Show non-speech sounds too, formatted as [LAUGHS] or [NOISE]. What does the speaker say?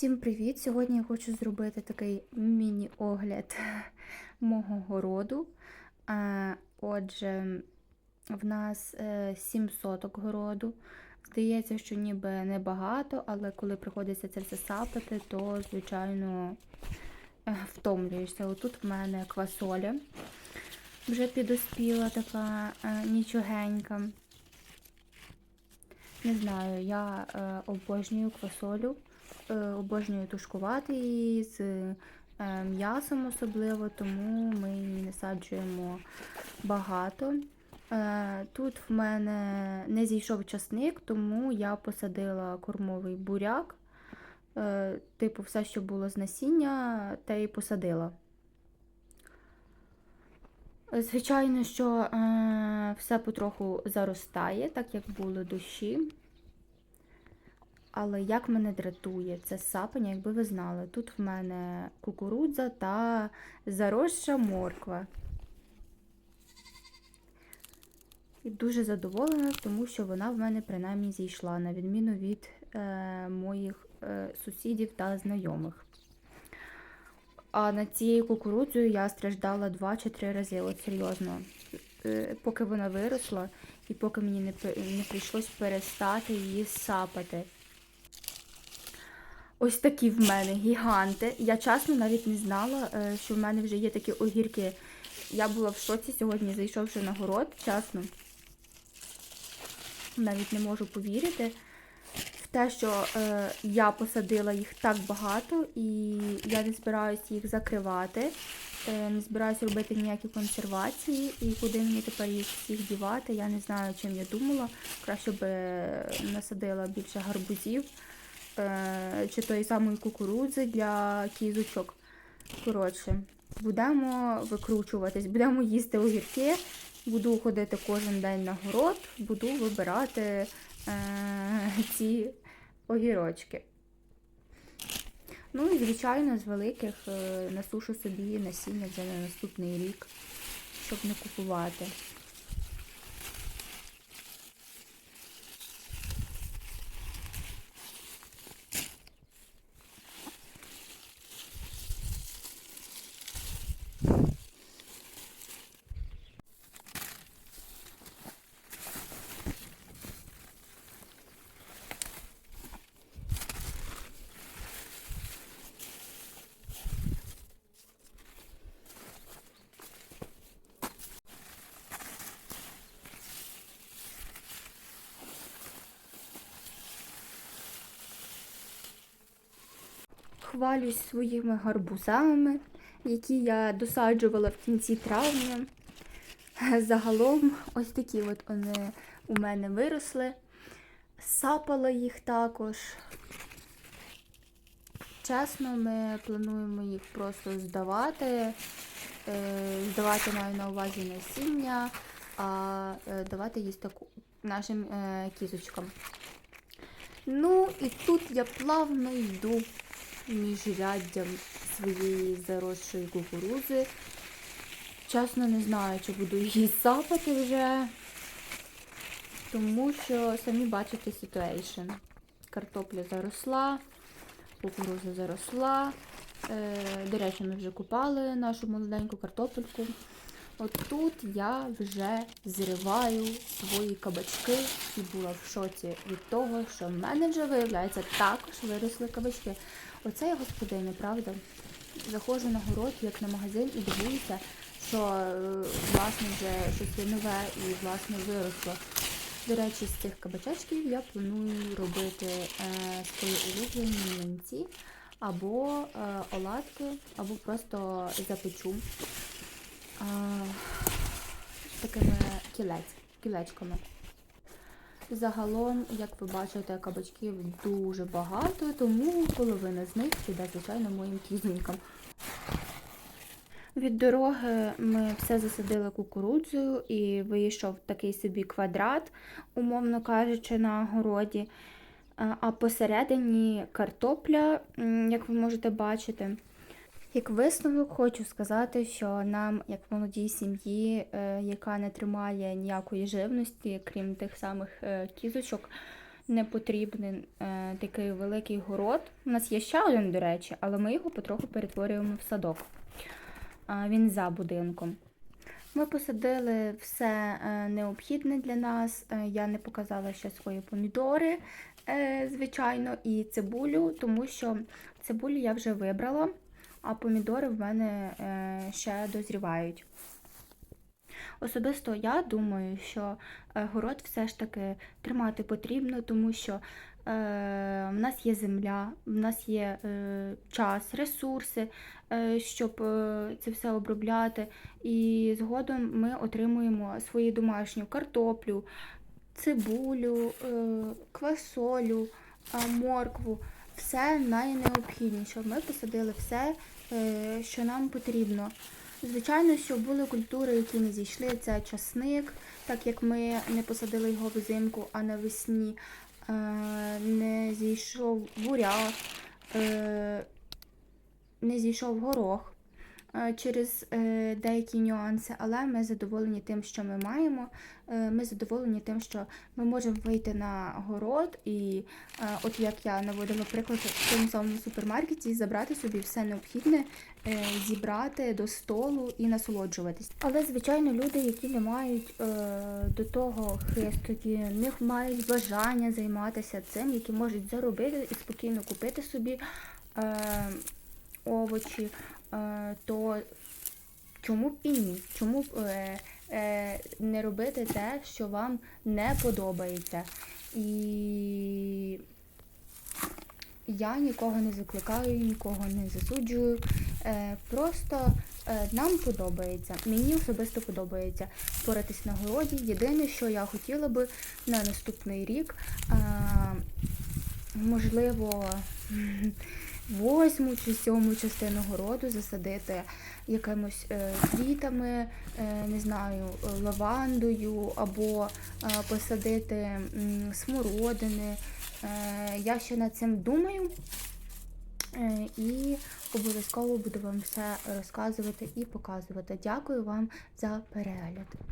Всім привіт! Сьогодні я хочу зробити такий міні-огляд [LAUGHS] мого городу. Отже, в нас е, 7 соток городу. Здається, що ніби небагато, але коли приходиться це все сапати, то, звичайно, е, втомлюєшся. Отут в мене квасоля вже підоспіла така е, нічогенька. Не знаю, я е, обожнюю квасолю, е, обожнюю тушкувати її з е, м'ясом особливо, тому ми її насаджуємо багато. Е, тут в мене не зійшов часник, тому я посадила кормовий буряк. Е, типу, все, що було з насіння, те і посадила. Звичайно, що е, все потроху заростає, так як були дощі. Але як мене дратує це сапання, якби ви знали. Тут в мене кукурудза та заросша морква. І дуже задоволена, тому що вона в мене принаймні зійшла, на відміну від е, моїх е, сусідів та знайомих. А над цією кукурудзою я страждала два чи три рази, от серйозно. Е, Поки вона виросла, і поки мені не, не прийшлось перестати її сапати. Ось такі в мене гіганти. Я чесно навіть не знала, е, що в мене вже є такі огірки. Я була в шоці сьогодні, зайшовши на город, чесно. Навіть не можу повірити те, що е, я посадила їх так багато, і я не збираюся їх закривати, е, не збираюся робити ніякі консервації, і куди мені тепер їх всіх дівати, я не знаю, чим я думала. Краще би насадила більше гарбузів е, чи тої самої кукурудзи для кізочок. Коротше, будемо викручуватись, будемо їсти огірки, буду ходити кожен день на город, буду вибирати е, ці огірочки. Ну і, звичайно, з великих е, насушу собі насіння вже на наступний рік, щоб не купувати. Хвалюсь своїми гарбузами, які я досаджувала в кінці травня. Загалом ось такі от вони у мене виросли. Сапала їх також. Чесно, ми плануємо їх просто здавати. Е, Здавати маю на увазі насіння, а е, давати їсти нашим е, кізочкам. Ну, і тут я плавно йду між ряддям своєї заросшої кукурузи. Чесно, не знаю, чи буду її сапати вже, тому що самі бачите ситуейшн. Картопля заросла, кукуруза заросла. Е, до речі, ми вже купали нашу молоденьку картопельку. От тут я вже зриваю свої кабачки і була в шоці від того, що в мене вже виявляється також виросли кабачки. Оце я господиня, правда? Заходжу на город, як на магазин, і дивуюся, що е, власне вже щось нове і власне виросло. До речі, з цих кабачечків я планую робити е, свої улюблені млинці або е, оладки, або просто запечу такими кілець, кілечками. Загалом, як ви бачите, кабачків дуже багато, тому половина з них піде, звичайно, моїм кізонькам. Від дороги ми все засадили кукурудзою і вийшов такий собі квадрат, умовно кажучи, на городі. А посередині картопля, як ви можете бачити. Як висновок, хочу сказати, що нам, як молодій сім'ї, е, яка не тримає ніякої живності, крім тих самих е, кізочок, не потрібен е, такий великий город. У нас є ще один, до речі, але ми його потроху перетворюємо в садок. Він за будинком. Ми посадили все необхідне для нас. Я не показала ще свої помідори, звичайно, і цибулю, тому що цибулю я вже вибрала, а помідори в мене е, ще дозрівають. Особисто я думаю, що е, город все ж таки тримати потрібно, тому що е, в нас є земля, в нас є е, час, ресурси, е, щоб е, це все обробляти. І згодом ми отримуємо свою домашню картоплю, цибулю, е, квасолю, е, моркву. Все найнеобхідніше. Ми посадили все, е, що нам потрібно. Звичайно, що були культури, які не зійшли. Це часник, так як ми не посадили його взимку, а навесні е, не зійшов буряк, е, не зійшов горох через е, деякі нюанси, але ми задоволені тим, що ми маємо. Е, Ми задоволені тим, що ми можемо вийти на город і, е, от як я наводила приклад в тому самому супермаркеті, забрати собі все необхідне, зібрати до столу і насолоджуватись. Але звичайно, люди, які не мають до того хисту, які не мають бажання займатися цим, які можуть заробити і спокійно купити собі овочі, то чому б і ні? Чому б е, е, не робити те, що вам не подобається? І я нікого не закликаю, нікого не засуджую. Е, просто е, нам подобається, мені особисто подобається поратись на городі. Єдине, що я хотіла би на наступний рік, е, можливо, [LAUGHS] восьму чи сьому частину городу засадити якимось е, квітами, е, не знаю, лавандою або е, посадити смородини. Я ще над цим думаю. І обов'язково буду вам все розказувати і показувати. Дякую вам за перегляд.